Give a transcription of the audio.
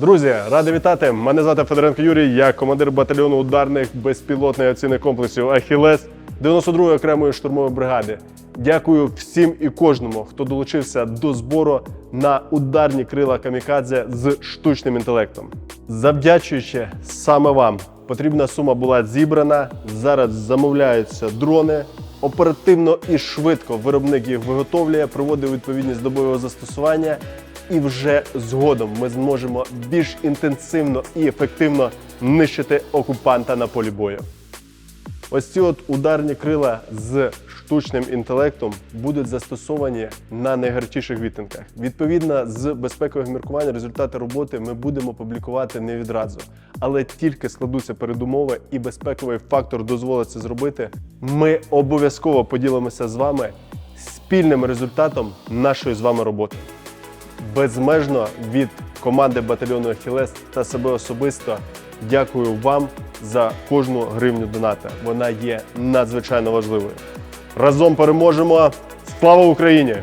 Друзі, радий вітати! Мене звати Федоренко Юрій, я командир батальйону ударних безпілотних авіаційних комплексів Ахілес 92-ї окремої штурмової бригади. Дякую всім і кожному, хто долучився до збору на ударні крила камікадзе з штучним інтелектом. Завдячуючи саме вам, потрібна сума була зібрана. Зараз замовляються дрони. Оперативно і швидко виробник їх виготовлює, проводить відповідність до бойового застосування, і вже згодом ми зможемо більш інтенсивно і ефективно нищити окупанта на полі бою. Ось ці от ударні крила з штучним інтелектом будуть застосовані на найгарячіших відтинках. Відповідно, з безпекових міркувань результати роботи ми будемо публікувати не відразу. Але тільки складуться передумови і безпековий фактор дозволить це зробити. Ми обов'язково поділимося з вами спільним результатом нашої з вами роботи безмежно від команди батальйону Ахілес та себе особисто дякую вам за кожну гривню доната. Вона є надзвичайно важливою. Разом переможемо! Слава Україні!